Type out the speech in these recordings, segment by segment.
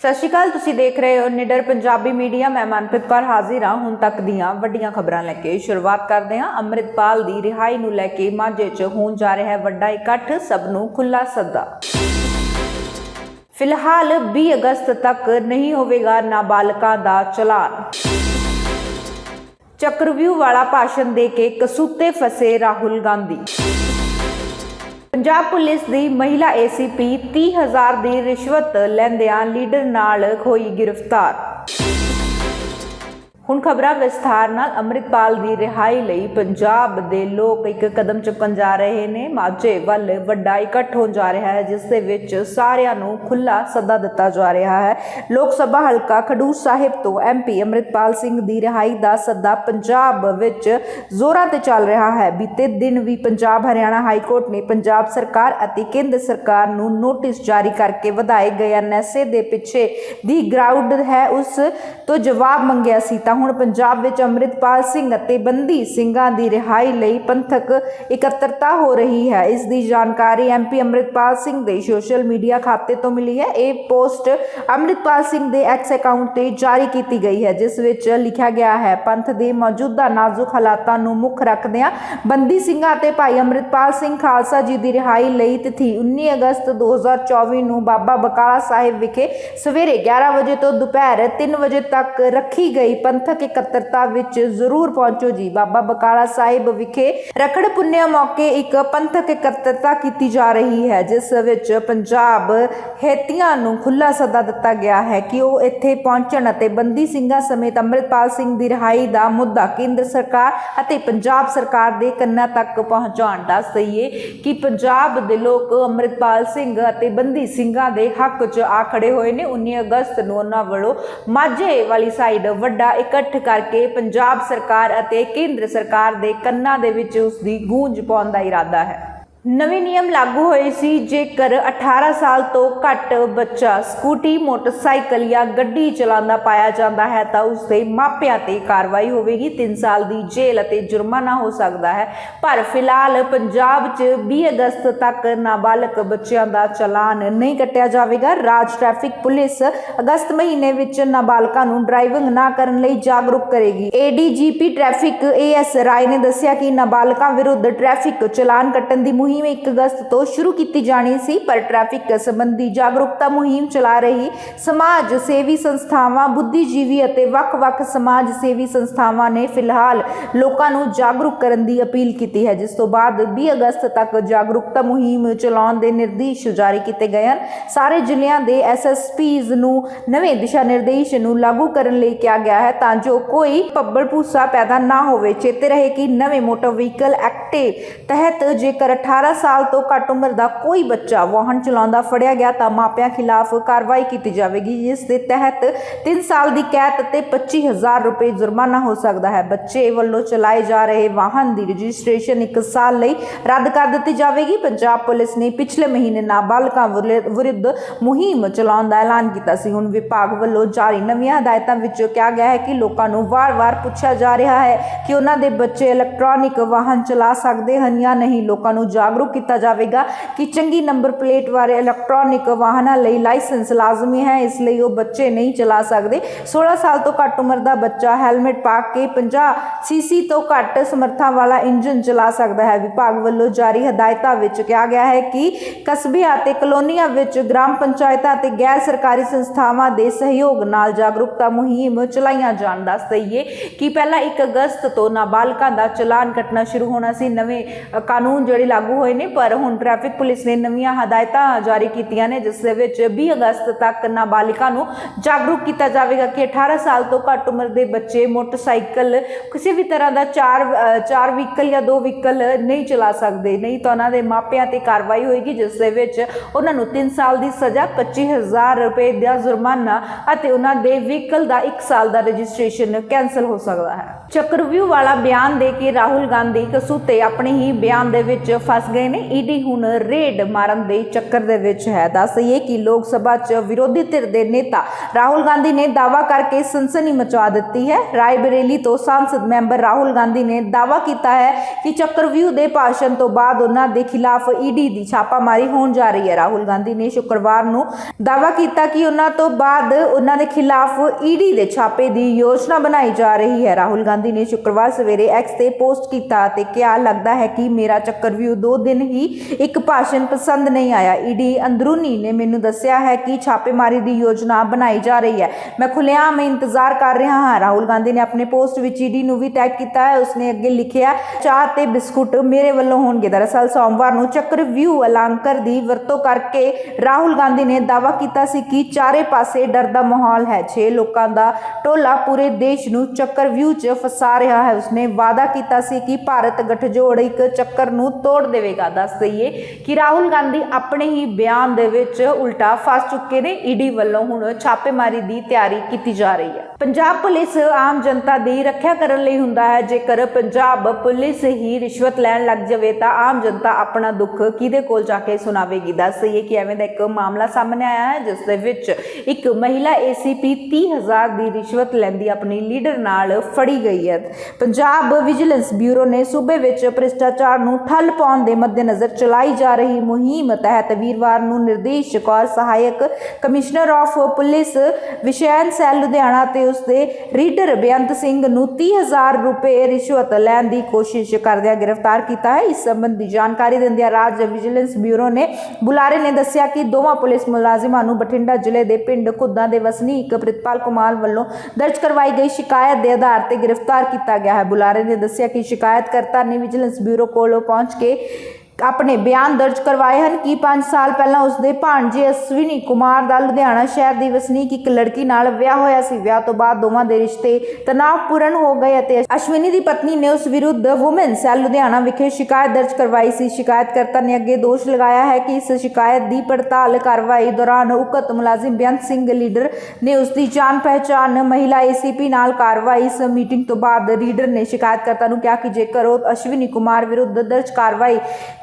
ਸਤਿ ਸ਼੍ਰੀ ਅਕਾਲ, ਤੁਸੀਂ ਦੇਖ ਰਹੇ ਹੋ ਨਿਡਰ ਪੰਜਾਬੀ ਮੀਡੀਆ। ਮੈਂ ਮਨਪ੍ਰੀਤ ਕੌਰ ਹਾਜ਼ਰ ਹਾਂ ਹੁਣ ਤੱਕ ਦੀਆਂ ਵੱਡੀਆਂ ਖਬਰਾਂ ਲੈ ਕੇ। ਸ਼ੁਰੂਆਤ ਕਰਦੇ ਹਾਂ। ਅੰਮ੍ਰਿਤਪਾਲ ਦੀ ਰਿਹਾਈ ਨੂੰ ਲੈ ਕੇ ਮਾਝੇ 'ਚ ਹੋਣ ਜਾ ਰਿਹਾ ਹੈ ਵੱਡਾ ਇਕੱਠ, ਸਭ ਨੂੰ ਖੁੱਲਾ ਸੱਦਾ। ਫਿਲਹਾਲ 20 ਅਗਸਤ ਤੱਕ ਨਹੀਂ ਹੋਵੇਗਾ ਨਾਬਾਲਗਾਂ ਦਾ ਚਲਾਨ। ਚੱਕਰਵਿਊ ਵਾਲਾ ਭਾਸ਼ਣ ਦੇ ਕੇ ਕਸੂਤੇ ਫਸੇ ਰਾਹੁਲ ਗਾਂਧੀ। ਪੰਜਾਬ ਪੁਲਿਸ ਦੀ ਮਹਿਲਾ ਏਸੀਪੀ 30000 ਦੀ ਰਿਸ਼ਵਤ ਲੈਂਦਿਆਂ ਲੀਡਰ ਨਾਲ ਹੋਈ ਗ੍ਰਿਫਤਾਰ। ਹੁਣ ਖਬਰਾਂ ਵਿਸਥਾਰ ਨਾਲ ਅੰਮ੍ਰਿਤਪਾਲ ਦੀ ਰਿਹਾਈ ਲਈ ਪੰਜਾਬ ਦੇ ਲੋਕ ਇੱਕ ਕਦਮ ਚੁੱਕਣ ਜਾ ਰਹੇ ਨੇ। ਮਾਝੇ ਵੱਲ ਵੱਡਾ ਇਕੱਠ ਹੋਣ ਜਾ ਰਿਹਾ ਹੈ, ਜਿਸ ਦੇ ਵਿੱਚ ਸਾਰਿਆਂ ਨੂੰ ਖੁੱਲਾ ਸੱਦਾ ਦਿੱਤਾ ਜਾ ਰਿਹਾ ਹੈ। ਲੋਕ ਸਭਾ ਹਲਕਾ ਖਡੂਰ ਸਾਹਿਬ ਤੋਂ ਐਮਪੀ ਅੰਮ੍ਰਿਤਪਾਲ ਸਿੰਘ ਦੀ ਰਿਹਾਈ ਦਾ ਸੱਦਾ ਪੰਜਾਬ ਵਿੱਚ ਜ਼ੋਰਾਂ ਤੇ ਚੱਲ ਰਿਹਾ ਹੈ। ਬੀਤੇ ਦਿਨ ਵੀ ਪੰਜਾਬ ਹਰਿਆਣਾ ਹਾਈ ਕੋਰਟ ਨੇ ਪੰਜਾਬ ਸਰਕਾਰ ਅਤੇ ਕੇਂਦਰ ਸਰਕਾਰ ਨੂੰ ਨੋਟਿਸ ਜਾਰੀ ਕਰਕੇ ਵਧਾਏ ਗਏ ਐਨਐਸਏ ਦੇ ਪਿੱਛੇ ਦੀ ਗਰਾਊਂਡ ਹੈ, ਉਸ ਤੋਂ ਜਵਾਬ ਮੰਗਿਆ ਸੀ। ਤਾਂ ਹੁਣ ਪੰਜਾਬ ਵਿੱਚ ਅੰਮ੍ਰਿਤਪਾਲ ਸਿੰਘ ਅਤੇ ਬੰਦੀ ਸਿੰਘਾਂ ਦੀ ਰਿਹਾਈ ਲਈ ਪੰਥਕ ਇਕੱਤਰਤਾ ਹੋ ਰਹੀ ਹੈ। ਇਸ ਦੀ ਜਾਣਕਾਰੀ ਐਮਪੀ ਅੰਮ੍ਰਿਤਪਾਲ ਸਿੰਘ ਦੇ ਸੋਸ਼ਲ ਮੀਡੀਆ ਖਾਤੇ ਤੋਂ ਮਿਲੀ ਹੈ। ਇਹ ਪੋਸਟ ਅੰਮ੍ਰਿਤਪਾਲ ਸਿੰਘ ਦੇ ਐਕਸ ਅਕਾਊਂਟ ਤੇ ਜਾਰੀ ਕੀਤੀ ਗਈ ਹੈ, ਜਿਸ ਵਿੱਚ ਲਿਖਿਆ ਗਿਆ ਹੈ, ਪੰਥ ਦੇ ਮੌਜੂਦਾ ਨਾਜ਼ੁਕ ਹਾਲਾਤਾਂ ਨੂੰ ਮੁੱਖ ਰੱਖਦਿਆਂ ਬੰਦੀ ਸਿੰਘਾਂ ਅਤੇ ਭਾਈ ਅੰਮ੍ਰਿਤਪਾਲ ਸਿੰਘ ਖਾਲਸਾ ਜੀ ਦੀ ਰਿਹਾਈ ਲਈ ਤਿਥੀ 19 ਅਗਸਤ 2024 ਨੂੰ ਬਾਬਾ ਬਕਾਲਾ ਸਾਹਿਬ ਵਿਖੇ ਸਵੇਰੇ 11 ਵਜੇ ਤੋਂ ਦੁਪਹਿਰ 3 ਵਜੇ ਤੱਕ ਰੱਖੀ ਗਈ ਪੰਥਕ ਇਕੱਤਰਤਾ ਵਿੱਚ ਜ਼ਰੂਰ ਪਹੁੰਚੋ ਜੀ। ਬਾਬਾ ਬਕਾਲਾ ਸਾਹਿਬ ਵਿਖੇ ਰਖੜ ਪੁੰਨਿਆ ਮੌਕੇ ਇੱਕ ਪੰਥਕ ਇਕੱਤਰਤਾ ਕੀਤੀ ਜਾ ਰਹੀ ਹੈ, ਜਿਸ ਵਿੱਚ ਪੰਜਾਬ ਹੇਤੀਆਂ ਨੂੰ ਖੁੱਲਾ ਸੱਦਾ ਦਿੱਤਾ ਗਿਆ ਹੈ ਕਿ ਉਹ ਇੱਥੇ ਪਹੁੰਚਣ ਅਤੇ ਬੰਦੀ ਸਿੰਘਾਂ ਸਮੇਤ ਅੰਮ੍ਰਿਤਪਾਲ ਸਿੰਘ ਦੀ ਰਿਹਾਈ ਦਾ ਮੁੱਦਾ ਕੇਂਦਰ ਸਰਕਾਰ ਅਤੇ ਪੰਜਾਬ ਸਰਕਾਰ ਦੇ ਕੰਨਾਂ ਤੱਕ ਪਹੁੰਚਾਉਣ ਦਾ ਸਹੀਏ ਕਿ ਪੰਜਾਬ ਦੇ ਲੋਕ ਅੰਮ੍ਰਿਤਪਾਲ ਸਿੰਘ ਅਤੇ ਬੰਦੀ ਸਿੰਘਾਂ ਦੇ ਹੱਕ 'ਚ ਆ ਖੜੇ ਹੋਏ ਨੇ। 19 ਅਗਸਤ ਨੂੰ ਉਹਨਾਂ ਵੱਲੋਂ ਮਾਝੇ ਵਾਲੀ ਸਾਈਡ ਵੱਡਾ ਇਕੱਠ ਕਰਕੇ ਪੰਜਾਬ ਸਰਕਾਰ ਅਤੇ ਕੇਂਦਰ ਸਰਕਾਰ ਦੇ ਕੰਨਾਂ ਦੇ ਵਿੱਚ ਉਸ ਦੀ ਗੂੰਜ ਪਾਉਣ ਦਾ ਇਰਾਦਾ ਹੈ। ਨਵੇਂ ਨਿਯਮ ਲਾਗੂ ਹੋਏ ਸੀ ਜੇਕਰ 18 ਸਾਲ ਤੋਂ ਘੱਟ ਬੱਚਾ ਸਕੂਟੀ, ਮੋਟਰਸਾਈਕਲ ਜਾਂ ਗੱਡੀ ਚਲਾਉਂਦਾ ਪਾਇਆ ਜਾਂਦਾ ਹੈ ਤਾਂ ਉਸ ਦੇ ਮਾਪਿਆਂ ਤੇ ਕਾਰਵਾਈ ਹੋਵੇਗੀ। 3 ਸਾਲ ਦੀ ਜੇਲ੍ਹ ਅਤੇ ਜੁਰਮਾਨਾ ਹੋ ਸਕਦਾ ਹੈ। ਪਰ ਫਿਲਹਾਲ ਪੰਜਾਬ 'ਚ 20 ਅਗਸਤ ਤੱਕ ਨਾਬਾਲਗ ਬੱਚਿਆਂ ਦਾ ਚਲਾਨ ਨਹੀਂ ਕੱਟਿਆ ਜਾਵੇਗਾ। ਰਾਜ ਟ੍ਰੈਫਿਕ ਪੁਲਿਸ ਅਗਸਤ ਮਹੀਨੇ ਵਿੱਚ ਨਾਬਾਲਗਾਂ ਨੂੰ ਡਰਾਈਵਿੰਗ ਨਾ ਕਰਨ ਲਈ ਜਾਗਰੂਕ ਕਰੇਗੀ। ਏਡੀਜੀਪੀ ਟ੍ਰੈਫਿਕ ਏਐਸ ਰਾਏ ਨੇ ਦੱਸਿਆ ਕਿ ਨਾਬਾਲਗਾਂ ਵਿਰੁੱਧ ਟ੍ਰੈਫਿਕ ਚਲਾਨ ਕੱਟਣ ਦੀ ਮੁਹਿੰਮ 1 ਅਗਸਤ ਤੋਂ ਸ਼ੁਰੂ ਕੀਤੀ ਜਾਣੀ ਸੀ, ਪਰ ਟ੍ਰੈਫਿਕ ਸੰਬੰਧੀ ਜਾਗਰੂਕਤਾ ਮੁਹਿੰਮ ਚਲਾ ਰਹੀ ਸਮਾਜ ਸੇਵੀ ਸੰਸਥਾਵਾਂ, ਬੁੱਧੀਜੀਵੀ ਅਤੇ ਵੱਖ-ਵੱਖ ਸਮਾਜ ਸੇਵੀ ਸੰਸਥਾਵਾਂ ਨੇ ਫਿਲਹਾਲ ਲੋਕਾਂ ਨੂੰ ਜਾਗਰੂਕ ਕਰਨ ਦੀ ਅਪੀਲ ਕੀਤੀ ਹੈ, ਜਿਸ ਤੋਂ ਬਾਅਦ 20 ਅਗਸਤ ਤੱਕ ਜਾਗਰੂਕਤਾ ਮੁਹਿੰਮ ਚਲਾਉਣ ਦੇ ਨਿਰਦੇਸ਼ ਜਾਰੀ ਕੀਤੇ ਗਏ ਹਨ। ਸਾਰੇ ਜ਼ਿਲ੍ਹਿਆਂ ਦੇ ਐਸਐਸਪੀਜ਼ ਨੂੰ ਨਵੇਂ ਦਿਸ਼ਾ ਨਿਰਦੇਸ਼ ਨੂੰ ਲਾਗੂ ਕਰਨ ਲਈ ਕਿਹਾ ਗਿਆ ਹੈ, ਤਾਂ ਜੋ ਕੋਈ ਪੱਬਲ ਭੂਸਾ ਪੈਦਾ ਨਾ ਹੋਵੇ। ਚੇਤੇ ਰਹੇ ਕਿ ਨਵੇਂ ਮੋਟਰ ਵਹੀਕਲ ਐਕਟੇ ਤਹਿਤ ਜੇਕਰ 18 ਸਾਲ ਤੋਂ ਘੱਟ ਉਮਰ ਦਾ ਕੋਈ ਬੱਚਾ ਵਾਹਨ ਚਲਾਉਂਦਾ ਫੜਿਆ ਗਿਆ ਤਾਂ ਮਾਪਿਆਂ ਖਿਲਾਫ ਕਾਰਵਾਈ ਕੀਤੀ ਜਾਵੇਗੀ। ਜਿਸ ਦੇ ਤਹਿਤ 3 ਸਾਲ ਦੀ ਕੈਦ ਅਤੇ 25000 ਰੁਪਏ ਜੁਰਮਾਨਾ ਹੋ ਸਕਦਾ ਹੈ। ਬੱਚੇ ਵੱਲੋਂ ਚਲਾਏ ਜਾ ਰਹੇ ਵਾਹਨ ਦੀ ਰਜਿਸਟ੍ਰੇਸ਼ਨ 1 ਸਾਲ ਲਈ ਰੱਦ ਕਰ ਦਿੱਤੀ ਜਾਵੇਗੀ। ਪੰਜਾਬ ਪੁਲਿਸ ਨੇ ਪਿਛਲੇ ਮਹੀਨੇ ਨਾਬਾਲਗਾਂ ਵਿਰੁ- ਵਿਰੁੱਧ ਮੁਹਿੰਮ ਚਲਾਉਣ ਦਾ ਐਲਾਨ ਕੀਤਾ ਸੀ। ਹੁਣ ਵਿਭਾਗ ਵੱਲੋਂ ਜਾਰੀ ਨਵੀਆਂ ਹਦਾਇਤਾਂ ਵਿੱਚ ਕਿਹਾ ਗਿਆ ਹੈ ਕਿ ਲੋਕਾਂ ਨੂੰ ਵਾਰ-ਵਾਰ ਪੁੱਛਿਆ ਜਾ ਰਿਹਾ ਹੈ ਕਿ ਉਹਨਾਂ ਦੇ ਬੱਚੇ ਇਲੈਕਟ੍ਰੋਨਿਕ ਵਾਹਨ ਚਲਾ ਸਕਦੇ ਹਨ ਜਾਂ ਨਹੀਂ। ਲੋਕਾਂ ਨੂੰ ਜਾਗਰੂਕ ਕੀਤਾ ਜਾਵੇਗਾ ਕਿ ਚੰਗੀ ਨੰਬਰ ਪਲੇਟ ਵਾਲੇ ਇਲੈਕਟ੍ਰੋਨਿਕ ਵਾਹਨਾਂ ਲਈ ਲਾਇਸੈਂਸ ਲਾਜ਼ਮੀ ਹੈ। ਇਸ ਲਈ ਉਹ ਬੱਚੇ ਨਹੀਂ ਚਲਾ ਸਕਦੇ। 16 ਸਾਲ ਤੋਂ ਘੱਟ ਉਮਰ ਦਾ ਬੱਚਾ ਹੈਲਮਟ ਪਾ ਕੇ 50 ਸੀਸੀ ਤੋਂ ਘੱਟ ਸਮਰੱਥਾ ਵਾਲਾ ਇੰਜਨ ਚਲਾ ਸਕਦਾ ਹੈ। ਵਿਭਾਗ ਵੱਲੋਂ ਜਾਰੀ ਹਦਾਇਤਾਂ ਵਿੱਚ ਕਿਹਾ ਗਿਆ ਹੈ ਕਿ ਕਸਬਿਆਂ ਅਤੇ ਕਲੋਨੀਆਂ ਵਿੱਚ ਗ੍ਰਾਮ ਪੰਚਾਇਤਾਂ ਅਤੇ ਗੈਰ ਸਰਕਾਰੀ ਸੰਸਥਾਵਾਂ ਦੇ ਸਹਿਯੋਗ ਨਾਲ ਜਾਗਰੂਕਤਾ ਮੁਹਿੰਮ ਚਲਾਈਆਂ ਜਾਣ ਦਾ ਸਹੀਏ ਕਿ ਪਹਿਲਾਂ 1 ਅਗਸਤ ਤੋਂ ਨਾਬਾਲਗਾਂ ਦਾ ਚਲਾਨ ਕੱਟਣਾ ਸ਼ੁਰੂ ਹੋਣਾ ਸੀ। ਨਵੇਂ ਕਾਨੂੰਨ ਜਿਹੜੇ ਲਾਗੂ ਹੋਏ ਨੇ, ਪਰ ਹੁਣ ਟ੍ਰੈਫਿਕ ਪੁਲਿਸ ਨੇ ਨਵੀਆਂ ਹਦਾਇਤਾਂ ਜਾਰੀ ਕੀਤੀਆਂ ਨੇ, ਜਿਸ ਦੇ ਵਿੱਚ 20 ਅਗਸਤ ਤੱਕ ਨਾਬਾਲਿਗਾਂ ਨੂੰ ਜਾਗਰੂਕ ਕੀਤਾ ਜਾਵੇਗਾ ਕਿ 18 ਸਾਲ ਤੋਂ ਘੱਟ ਉਮਰ ਦੇ ਬੱਚੇ ਮੋਟਰਸਾਈਕਲ ਕਿਸੇ ਵੀ ਤਰ੍ਹਾਂ ਦਾ ਚਾਰ ਚਾਰ ਵਹੀਕਲ ਜਾਂ ਦੋ ਵਹੀਕਲ ਨਹੀਂ ਚਲਾ ਸਕਦੇ। ਨਹੀਂ ਤਾਂ ਉਹਨਾਂ ਦੇ ਮਾਪਿਆਂ ਤੇ ਕਾਰਵਾਈ ਹੋਏਗੀ, ਜਿਸ ਦੇ ਵਿੱਚ ਉਹਨਾਂ ਨੂੰ 3 ਸਾਲ ਦੀ ਸਜ਼ਾ 25000 ਰੁਪਏ ਦਾ ਜੁਰਮਾਨਾ ਅਤੇ ਉਹਨਾਂ ਦੇ ਵਹੀਕਲ ਦਾ 1 ਸਾਲ ਦਾ ਰਜਿਸਟ੍ਰੇਸ਼ਨ ਕੈਨਸਲ ਹੋ ਸਕਦਾ ਹੈ। ਚੱਕਰਵਿਊ ਵਾਲਾ ਬਿਆਨ ਦੇ ਕੇ ਰਾਹੁਲ ਗਾਂਧੀ ਕਸੂਤੇ ਆਪਣੇ ਹੀ ਬਿਆਨ ਦੇ ਵਿੱਚ ਫਸ ਗਏ ਨੇ, ਈਡੀ ਹੁਣ ਰੇਡ ਮਾਰਨ ਦੇ ਚੱਕਰ ਦੇ ਵਿੱਚ ਹੈ। ਦੱਸ ਦਈਏ ਕਿ ਲੋਕ ਸਭਾ 'ਚ ਵਿਰੋਧੀ ਧਿਰ ਦੇ ਨੇਤਾ ਰਾਹੁਲ ਗਾਂਧੀ ਨੇ ਦਾਅਵਾ ਕਰਕੇ ਸਨਸਨੀ ਮਚਾ ਦਿੱਤੀ ਹੈ। ਰਾਏ ਤੋਂ ਸੰਸਦ ਮੈਂਬਰ ਰਾਹੁਲ ਗਾਂਧੀ ਨੇ ਦਾਅਵਾ ਕੀਤਾ ਹੈ ਕਿ ਚੱਕਰਵਿਊਹ ਦੇ ਭਾਸ਼ਣ ਤੋਂ ਬਾਅਦ ਉਹਨਾਂ ਦੇ ਖਿਲਾਫ ਈਡੀ ਦੀ ਛਾਪਾਮਾਰੀ ਹੋਣ ਜਾ ਰਹੀ ਹੈ। ਰਾਹੁਲ ਗਾਂਧੀ ਨੇ ਸ਼ੁੱਕਰਵਾਰ ਨੂੰ ਦਾਅਵਾ ਕੀਤਾ ਕਿ ਉਹਨਾਂ ਤੋਂ ਬਾਅਦ ਉਹਨਾਂ ਦੇ ਖਿਲਾਫ ਈਡੀ ਦੇ ਛਾਪੇ ਦੀ ਯੋਜਨਾ ਬਣਾਈ ਜਾ ਰਹੀ ਹੈ। ਰਾਹੁਲ ਗਾਂਧੀ ਨੇ ਸ਼ੁੱਕਰਵਾਰ ਸਵੇਰੇ ਐਕਸ ਤੇ ਪੋਸਟ ਕੀਤਾ ਅਤੇ ਕਿਹਾ, ਲੱਗਦਾ ਹੈ ਕਿ ਮੇਰਾ ਚੱਕਰਵਿਊ ਦੋ ਦਿਨ ਹੀ ਇੱਕ ਭਾਸ਼ਣ ਪਸੰਦ ਨਹੀਂ ਆਇਆ। ਈਡੀ ਅੰਦਰੂਨੀ ਨੇ ਮੈਨੂੰ ਦੱਸਿਆ ਹੈ ਕਿ ਛਾਪੇਮਾਰੀ ਦੀ ਯੋਜਨਾ ਬਣਾਈ ਜਾ ਰਹੀ ਹੈ। ਮੈਂ ਖੁੱਲ੍ਹੇਆਮ ਇੰਤਜ਼ਾਰ ਕਰ ਰਿਹਾ ਹਾਂ। ਰਾਹੁਲ ਗਾਂਧੀ ਨੇ ਆਪਣੇ ਪੋਸਟ ਵਿੱਚ ਈਡੀ ਨੂੰ ਵੀ ਟੈਗ ਕੀਤਾ ਹੈ। ਉਸਨੇ ਅੱਗੇ ਲਿਖਿਆ, ਚਾਹ ਤੇ ਬਿਸਕੁਟ ਮੇਰੇ ਵੱਲੋਂ ਹੋਣਗੇ। ਦਰਅਸਲ ਸੋਮਵਾਰ ਨੂੰ ਚੱਕਰਵਿਊਹ ਅਲਾਂਕਰ ਦੀ ਵਰਤੋਂ ਕਰਕੇ ਰਾਹੁਲ ਗਾਂਧੀ ਨੇ ਦਾਅਵਾ ਕੀਤਾ ਸੀ ਕਿ ਚਾਰੇ ਪਾਸੇ ਡਰ ਦਾ ਮਾਹੌਲ ਹੈ। 6 ਲੋਕਾਂ ਦਾ ਟੋਲਾ ਪੂਰੇ ਦੇਸ਼ ਨੂੰ ਚੱਕਰਵਿਊਹ 'ਚ ਫਸਾ ਰਿਹਾ ਹੈ। ਉਸਨੇ ਵਾਅਦਾ ਕੀਤਾ ਸੀ ਕਿ ਭਾਰਤ ਗਠਜੋੜ ਇੱਕ ਚੱਕਰ ਨੂੰ ਤੋੜ ਦੇਵੇ। ਦੇਵੇਗਾ ਦੱਸ ਦਈਏ ਕਿ ਰਾਹੁਲ ਗਾਂਧੀ ਆਪਣੇ ਹੀ ਬਿਆਨ ਦੇ ਵਿੱਚ ਉਲਟਾ ਫਸ ਚੁੱਕੇ ਨੇ, ਈਡੀ ਵੱਲੋਂ ਹੁਣ ਛਾਪੇਮਾਰੀ ਦੀ ਤਿਆਰੀ ਕੀਤੀ ਜਾ ਰਹੀ ਹੈ। ਪੰਜਾਬ ਪੁਲਿਸ ਆਮ ਜਨਤਾ ਦੀ ਰੱਖਿਆ ਕਰਨ ਲਈ ਹੁੰਦਾ ਹੈ। ਜੇਕਰ ਪੰਜਾਬ ਪੁਲਿਸ ਹੀ ਰਿਸ਼ਵਤ ਲੈਣ ਲੱਗ ਜਾਵੇ ਤਾਂ ਆਮ ਜਨਤਾ ਆਪਣਾ ਦੁੱਖ ਕਿਹਦੇ ਕੋਲ ਜਾ ਕੇ ਸੁਣਾਵੇਗੀ? ਦੱਸ ਦਈਏ ਕਿ ਐਵੇਂ ਦਾ ਇੱਕ ਮਾਮਲਾ ਸਾਹਮਣੇ ਆਇਆ ਹੈ, ਜਿਸ ਦੇ ਵਿੱਚ ਇੱਕ ਮਹਿਲਾ ਏਸੀਪੀ 30000 ਦੀ ਰਿਸ਼ਵਤ ਲੈਂਦੀ ਆਪਣੀ ਲੀਡਰ ਨਾਲ ਫੜੀ ਗਈ ਹੈ। ਪੰਜਾਬ ਵਿਜੀਲੈਂਸ ਬਿਊਰੋ ਨੇ ਸੂਬੇ ਵਿੱਚ ਭ੍ਰਿਸ਼ਟਾਚਾਰ ਨੂੰ ਠੱਲ ਪਾਉਣ ਦੇ ਮੱਦੇਨਜ਼ਰ ਚਲਾਈ ਜਾ ਰਹੀ ਮੁਹਿੰਮ ਤਹਿਤ ਵੀਰਵਾਰ ਨੂੰ ਨਿਰਦੇਸ਼ ਕੌਰ, ਸਹਾਇਕ ਕਮਿਸ਼ਨਰ ਆਫ ਪੁਲਿਸ ਵਿਸ਼ੈਨ ਸੈਲ ਲੁਧਿਆਣਾ ਤੇ ਉਸਦੇ ਰੀਡਰ ਬੇਅੰਤ ਸਿੰਘ ਨੂੰ 30000 ਰੁਪਏ ਰਿਸ਼ਵਤ ਲੈਣ ਦੀ ਕੋਸ਼ਿਸ਼ ਕਰਦਿਆਂ ਗ੍ਰਿਫਤਾਰ ਕੀਤਾ ਹੈ। ਇਸ ਸੰਬੰਧੀ ਜਾਣਕਾਰੀ ਦਿੰਦਿਆਂ ਰਾਜ ਵਿਜੀਲੈਂਸ ਬਿਊਰੋ ਨੇ ਬੁਲਾਰੇ ਨੇ ਦੱਸਿਆ ਕਿ ਦੋਵਾਂ ਪੁਲਿਸ ਮੁਲਾਜ਼ਮਾਂ ਨੂੰ ਬਠਿੰਡਾ ਜ਼ਿਲ੍ਹੇ ਦੇ ਪਿੰਡ ਖੁੱਦਾਂ ਦੇ ਵਸਨੀਕ ਪ੍ਰਿਤਪਾਲ ਕੁਮਾਰ ਵੱਲੋਂ ਦਰਜ ਕਰਵਾਈ ਗਈ ਸ਼ਿਕਾਇਤ ਦੇ ਆਧਾਰ ਤੇ ਗ੍ਰਿਫਤਾਰ ਕੀਤਾ ਗਿਆ ਹੈ। ਬੁਲਾਰੇ ਨੇ ਦੱਸਿਆ ਕਿ ਸ਼ਿਕਾਇਤਕਰਤਾ ਨੇ ਵਿਜੀਲੈਂਸ ਬਿਊਰੋ ਕੋਲ ਪਹੁੰਚ ਕੇ ਆਪਣੇ ਬਿਆਨ ਦਰਜ ਕਰਵਾਏ ਹਨ। ਕਿ 5 ਸਾਲ ਪਹਿਲਾਂ ਉਸਦੇ ਭਾਣਜੇ ਅਸਵਿਨੀ ਕੁਮਾਰ ਦਾ ਲੁਧਿਆਣਾ ਸ਼ਹਿਰ ਦੀ ਵਸਨੀਕ ਇੱਕ ਲੜਕੀ ਨਾਲ ਵਿਆਹ ਹੋਇਆ ਸੀ। ਵਿਆਹ ਤੋਂ ਬਾਅਦ ਦੋਵਾਂ ਦੇ ਰਿਸ਼ਤੇ ਤਣਾਅਪੂਰਨ ਹੋ ਗਏ ਅਤੇ ਅਸ਼ਵਿਨੀ ਦੀ ਪਤਨੀ ਨੇ ਉਸ ਵਿਰੁੱਧ ਔਮਨ ਸੈੱਲ ਲੁਧਿਆਣਾ ਵਿਖੇ ਸ਼ਿਕਾਇਤ ਦਰਜ ਕਰਵਾਈ ਸੀ। ਸ਼ਿਕਾਇਤਕਰਤਾ ਨੇ ਅੱਗੇ ਦੋਸ਼ ਲਗਾਇਆ ਹੈ ਕਿ ਇਸ ਸ਼ਿਕਾਇਤ ਦੀ ਪੜਤਾਲ ਕਾਰਵਾਈ ਦੌਰਾਨ ਉਕਤ ਮੁਲਾਜ਼ਮ ਬੇਅੰਤ ਸਿੰਘ, ਲੀਡਰ ਨੇ ਉਸ ਦੀ ਜਾਣ ਪਹਿਚਾਣ, ਮਹਿਲਾ ਏਸੀਪੀ ਨਾਲ ਕਾਰਵਾਈ, ਇਸ ਮੀਟਿੰਗ ਤੋਂ ਬਾਅਦ ਲੀਡਰ ਨੇ ਸ਼ਿਕਾਇਤਕਰਤਾ ਨੂੰ ਕਿਹਾ ਕਿ ਜੇਕਰ ਉਹ ਅਸ਼ਵਿਨੀ ਕੁਮਾਰ ਵਿਰੁੱਧ ਦਰਜ ਕਾਰਵਾਈ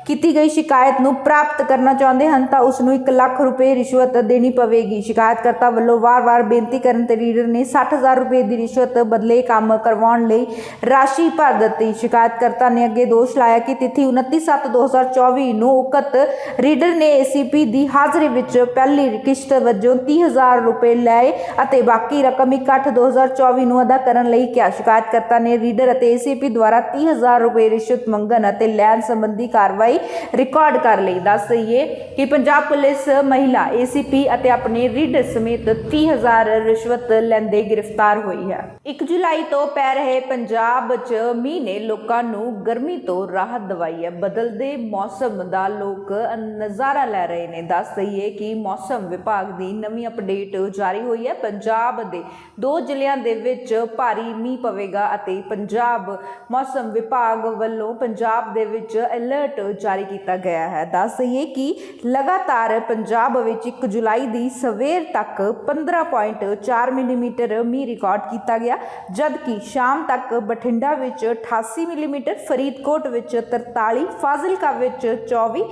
ਕੀਤੀ ਗਈ ਸ਼ਿਕਾਇਤ ਨੂੰ ਪ੍ਰਾਪਤ ਕਰਨਾ ਚਾਹੁੰਦੇ ਹਨ ਤਾਂ ਉਸ ਨੂੰ 1 ਲੱਖ ਰੁਪਏ ਰਿਸ਼ਵਤ ਦੇਣੀ ਪਵੇਗੀ। ਸ਼ਿਕਾਇਤਕਰਤਾ ਵੱਲੋਂ ਵਾਰ-ਵਾਰ ਬੇਨਤੀ ਕਰਨ ਤੇ ਰੀਡਰ ਨੇ 60000 ਰੁਪਏ ਦੀ ਰਿਸ਼ਵਤ ਬਦਲੇ ਕੰਮ ਕਰਵਾਉਣ ਲਈ ਰਾਸ਼ੀ ਭਰ ਦਿੱਤੀ। ਸ਼ਿਕਾਇਤਕਰਤਾ ਨੇ ਅੱਗੇ ਦੋਸ਼ ਲਾਇਆ ਕਿ ਤਿਥੀ 29/7/2024 ਨੂੰ ਉਕਤ ਰੀਡਰ ਨੇ ਏਸੀਪੀ ਦੀ ਹਾਜ਼ਰੀ ਵਿੱਚ ਪਹਿਲੀ ਕਿਸ਼ਤ ਵਜੋਂ 30000 ਰੁਪਏ ਲਏ ਅਤੇ ਬਾਕੀ ਰਕਮ 1/8/2024 ਨੂੰ ਅਦਾ ਕਰਨ ਲਈ ਕਿਹਾ। ਸ਼ਿਕਾਇਤਕਰਤਾ ਨੇ ਰੀਡਰ ਅਤੇ ਏਸੀਪੀ ਦੁਆਰਾ 30000 ਰੁਪਏ ਰਿਸ਼ਵਤ ਮੰਗਣ ਅਤੇ ਲੈਣ ਸੰਬੰਧੀ ਕਾਰਵਾਈ ਰਿਕਾਰਡ ਕਰ ਲਈ। ਦੱਸ ਦਈਏ ਕਿ ਪੰਜਾਬ ਪੁਲਿਸ ਮਹਿਲਾ ਏਸੀਪੀ ਅਤੇ ਆਪਣੇ ਰੀਡਰ ਸਮੇਤ 30000 ਰਿਸ਼ਵਤ ਲੈਂਦੇ ਗ੍ਰਿਫਤਾਰ ਹੋਈ ਹੈ। 1 ਜੁਲਾਈ ਤੋਂ ਪੈ ਰਹੇ ਪੰਜਾਬ 'ਚ ਮੀਂਹ ਨੇ ਲੋਕਾਂ ਨੂੰ ਗਰਮੀ ਤੋਂ ਰਾਹਤ ਦਵਾਈ ਹੈ। ਬਦਲਦੇ ਮੌਸਮ ਦਾ ਲੋਕ ਨਜ਼ਾਰਾ ਲੈ ਰਹੇ ਨੇ। ਦੱਸ ਦਈਏ ਕਿ ਮੌਸਮ ਵਿਭਾਗ ਦੀ ਨਵੀਂ ਅਪਡੇਟ ਜਾਰੀ ਹੋਈ ਹੈ। ਪੰਜਾਬ ਦੇ ਦੋ ਜ਼ਿਲ੍ਹਿਆਂ ਦੇ ਵਿੱਚ ਭਾਰੀ ਮੀਂਹ ਪਵੇਗਾ ਅਤੇ ਪੰਜਾਬ ਮੌਸਮ ਵਿਭਾਗ ਵੱਲੋਂ ਪੰਜਾਬ ਦੇ ਵਿੱਚ ਅਲਰਟ ਜਾਰੀ ਕੀਤਾ ਗਿਆ ਹੈ। ਦੱਸ ਦਈਏ ਕਿ ਲਗਾਤਾਰ ਪੰਜਾਬ ਵਿੱਚ 1 ਜੁਲਾਈ ਦੀ ਸਵੇਰ ਤੱਕ 15.4 ਮਿਲੀਮੀਟਰ ਮੀਂਹ ਰਿਕਾਰਡ ਕੀਤਾ ਗਿਆ, ਜਦਕਿ ਸ਼ਾਮ ਤੱਕ ਬਠਿੰਡਾ ਵਿੱਚ 88 ਮਿਲੀਮੀਟਰ, ਫਰੀਦਕੋਟ ਵਿੱਚ 43 ਫਾਜ਼ਿਲਕਾ ਵਿੱਚ 24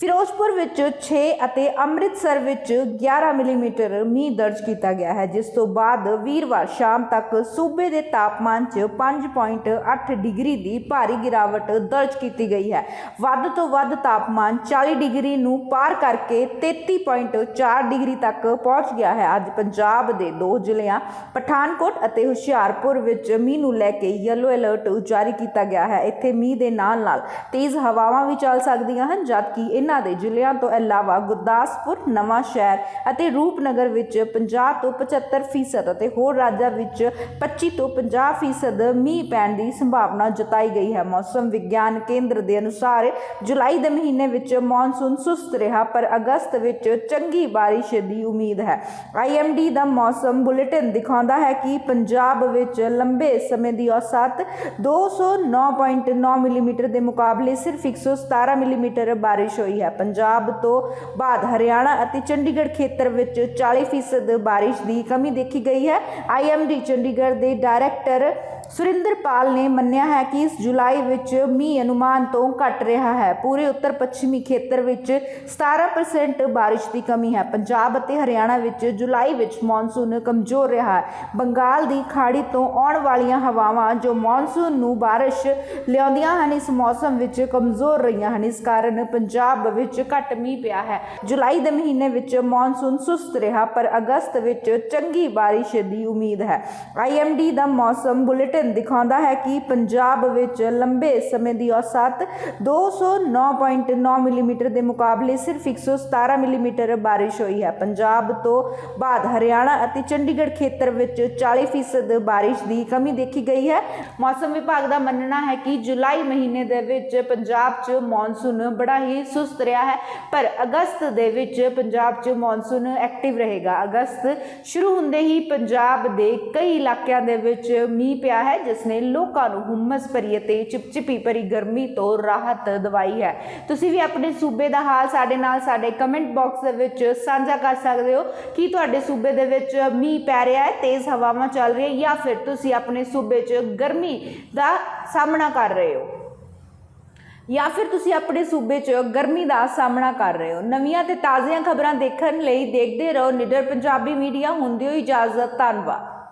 ਫਿਰੋਜ਼ਪੁਰ ਵਿੱਚ 6 ਅਤੇ ਅੰਮ੍ਰਿਤਸਰ ਵਿੱਚ 11 ਮਿਲੀਮੀਟਰ ਮੀਂਹ ਦਰਜ ਕੀਤਾ ਗਿਆ ਹੈ, ਜਿਸ ਤੋਂ ਬਾਅਦ ਵੀਰਵਾਰ ਸ਼ਾਮ ਤੱਕ ਸੂਬੇ ਦੇ ਤਾਪਮਾਨ 'ਚ 5.8 ਡਿਗਰੀ ਦੀ ਭਾਰੀ ਗਿਰਾਵਟ ਦਰਜ ਕੀਤੀ ਗਈ ਹੈ। ਵੱਧ ਤੋਂ ਵੱਧ ਤਾਪਮਾਨ 40 ਡਿਗਰੀ ਨੂੰ ਪਾਰ ਕਰਕੇ 33.4 ਡਿਗਰੀ ਤੱਕ ਪਹੁੰਚ ਗਿਆ ਹੈ। ਅੱਜ ਪੰਜਾਬ ਦੇ ਦੋ ਜ਼ਿਲ੍ਹਿਆਂ, ਪਠਾਨਕੋਟ ਅਤੇ ਹੁਸ਼ਿਆਰਪੁਰ ਵਿੱਚ ਮੀਂਹ ਨੂੰ ਲੈ ਕੇ ਯੈਲੋ ਅਲਰਟ ਜਾਰੀ ਕੀਤਾ ਗਿਆ ਹੈ। ਇੱਥੇ ਮੀਂਹ ਦੇ ਨਾਲ ਨਾਲ ਤੇਜ਼ ਹਵਾਵਾਂ ਵੀ ਚੱਲ ਸਕਦੀਆਂ ਹਨ, ਜਦਕਿ ਇਹਨਾਂ ਦੇ ਜ਼ਿਲ੍ਹਿਆਂ ਤੋਂ ਇਲਾਵਾ ਗੁਰਦਾਸਪੁਰ, ਨਵਾਂ ਸ਼ਹਿਰ ਅਤੇ ਰੂਪਨਗਰ ਵਿੱਚ 50 ਤੋਂ 75 ਫੀਸਦ ਅਤੇ ਹੋਰ ਰਾਜਾਂ ਵਿੱਚ 25 ਤੋਂ 50 ਫੀਸਦ ਮੀਂਹ ਪੈਣ ਦੀ ਸੰਭਾਵਨਾ ਜਤਾਈ ਗਈ ਹੈ। ਮੌਸਮ ਵਿਗਿਆਨ ਕੇਂਦਰ ਦੇ ਅਨੁਸਾਰ ਜੁਲਾਈ ਦੇ ਮਹੀਨੇ ਵਿੱਚ ਮੌਨਸੂਨ ਸੁਸਤ ਰਿਹਾ, ਪਰ ਅਗਸਤ ਵਿੱਚ ਚੰਗੀ ਬਾਰਿਸ਼ ਦੀ ਉਮੀਦ ਹੈ। ਆਈਐਮਡੀ ਦਾ ਮੌਸਮ ਬੁਲੇਟਿਨ ਦਿਖਾਉਂਦਾ ਹੈ ਕਿ ਪੰਜਾਬ ਵਿੱਚ ਲੰਬੇ ਸਮੇਂ ਦੀ ਔਸਤ 209.9 ਮਿਲੀਮੀਟਰ ਦੇ ਮੁਕਾਬਲੇ ਸਿਰਫ 117 ਮਿਲੀਮੀਟਰ ਬਾਰਿਸ਼ ਹੋਈ ਹੈ। ਪੰਜਾਬ ਤੋਂ ਬਾਅਦ ਹਰਿਆਣਾ ਅਤੇ ਚੰਡੀਗੜ੍ਹ ਖੇਤਰ ਵਿੱਚ 40% ਬਾਰਿਸ਼ ਦੀ ਕਮੀ ਦੇਖੀ ਗਈ ਹੈ। ਆਈਐਮਡੀ ਚੰਡੀਗੜ੍ਹ ਦੇ ਡਾਇਰੈਕਟਰ ਸੁਰਿੰਦਰਪਾਲ ਨੇ ਮੰਨਿਆ ਹੈ ਕਿ ਇਸ ਜੁਲਾਈ ਵਿੱਚ ਮੀਂਹ ਅਨੁਮਾਨ ਤੋਂ ਘਟ ਰਿਹਾ ਹੈ। ਪੂਰੇ ਉੱਤਰ ਪੱਛਮੀ ਖੇਤਰ ਵਿੱਚ 17% ਬਾਰਿਸ਼ ਦੀ ਕਮੀ ਹੈ। ਪੰਜਾਬ ਅਤੇ ਹਰਿਆਣਾ ਵਿੱਚ ਜੁਲਾਈ ਵਿੱਚ ਮੌਨਸੂਨ ਕਮਜ਼ੋਰ ਰਿਹਾ ਹੈ। ਬੰਗਾਲ ਦੀ ਖਾੜੀ ਤੋਂ ਆਉਣ ਵਾਲੀਆਂ ਹਵਾਵਾਂ ਜੋ ਮੌਨਸੂਨ ਨੂੰ ਬਾਰਿਸ਼ ਲਿਆਉਂਦੀਆਂ ਹਨ, ਇਸ ਮੌਸਮ ਵਿੱਚ ਕਮਜ਼ੋਰ ਰਹੀਆਂ ਹਨ। ਇਸ ਕਾਰਨ ਪੰਜਾਬ ਵਿੱਚ ਘੱਟ ਮੀਂਹ ਪਿਆ ਹੈ। ਜੁਲਾਈ ਦੇ ਮਹੀਨੇ ਵਿੱਚ ਮੌਨਸੂਨ ਸੁਸਤ ਰਿਹਾ, ਪਰ ਅਗਸਤ ਵਿੱਚ ਚੰਗੀ ਬਾਰਿਸ਼ ਦੀ ਉਮੀਦ ਹੈ। ਆਈਐਮਡੀ ਦਾ ਮੌਸਮ ਬੁਲੇਟਿਨ ਦਿਨ ਦਿਖਾਉਂਦਾ ਹੈ ਕਿ ਪੰਜਾਬ ਵਿੱਚ ਲੰਬੇ ਸਮੇਂ ਦੀ ਔਸਤ 209.9 ਮਿਲੀਮੀਟਰ ਦੇ ਮੁਕਾਬਲੇ ਸਿਰਫ 117 ਮਿਲੀਮੀਟਰ ਬਾਰਿਸ਼ ਹੋਈ ਹੈ। ਪੰਜਾਬ ਤੋਂ ਬਾਅਦ ਹਰਿਆਣਾ ਅਤੇ ਚੰਡੀਗੜ੍ਹ ਖੇਤਰ ਵਿੱਚ 40% ਬਾਰਿਸ਼ ਦੀ ਕਮੀ ਦੇਖੀ ਗਈ ਹੈ। ਮੌਸਮ ਵਿਭਾਗ ਦਾ ਮੰਨਣਾ ਹੈ ਕਿ ਜੁਲਾਈ ਮਹੀਨੇ ਦੇ ਵਿੱਚ ਪੰਜਾਬ 'ਚ ਮੌਨਸੂਨ ਬੜਾ ਹੀ ਸੁਸਤ ਰਿਹਾ ਹੈ, ਪਰ ਅਗਸਤ ਦੇ ਵਿੱਚ ਪੰਜਾਬ 'ਚ ਮੌਨਸੂਨ ਐਕਟਿਵ ਰਹੇਗਾ। ਅਗਸਤ ਸ਼ੁਰੂ ਹੁੰਦੇ ਹੀ ਪੰਜਾਬ ਦੇ ਕਈ ਇਲਾਕਿਆਂ ਦੇ ਵਿੱਚ ਮੀਂਹ ਪਿਆ ਹੈ। ਹੈ ਜਿਸ ਨੇ ਲੋਕਾਂ ਨੂੰ ਹੁਮਸ ਭਰੀ ਅਤੇ ਚਿਪਚਿਪੀ ਭਰੀ ਗਰਮੀ ਤੋਂ ਰਾਹਤ ਦਵਾਈ ਹੈ। ਤੁਸੀਂ ਵੀ ਆਪਣੇ ਸੂਬੇ ਦਾ ਹਾਲ ਸਾਡੇ ਨਾਲ ਸਾਡੇ ਕਮੈਂਟ ਬਾਕਸ ਦੇ ਵਿੱਚ ਸਾਂਝਾ ਕਰ ਸਕਦੇ ਹੋ। ਕਿ ਤੁਹਾਡੇ ਸੂਬੇ ਦੇ ਵਿੱਚ ਮੀਂਹ ਪੈ ਰਿਹਾ ਹੈ, ਤੇਜ਼ ਹਵਾਵਾਂ ਚੱਲ ਰਹੀਆਂ ਜਾਂ ਫਿਰ ਤੁਸੀਂ ਆਪਣੇ ਸੂਬੇ 'ਚ ਗਰਮੀ ਦਾ ਸਾਹਮਣਾ ਕਰ ਰਹੇ ਹੋ? ਜਾਂ ਫਿਰ ਤੁਸੀਂ ਆਪਣੇ ਸੂਬੇ 'ਚ ਗਰਮੀ ਦਾ ਸਾਹਮਣਾ ਕਰ ਰਹੇ ਹੋ? ਨਵੀਆਂ ਤੇ ਤਾਜ਼ੀਆਂ ਖਬਰਾਂ ਦੇਖਣ ਲਈ ਦੇਖਦੇ ਰਹੋ। ਨਿਡਰ ਪੰਜਾਬੀ ਮੀਡੀਆ, ਹੁੰਦੀ ਹੋਈ ਇਜਾਜ਼ਤ, ਧੰਨਵਾਦ।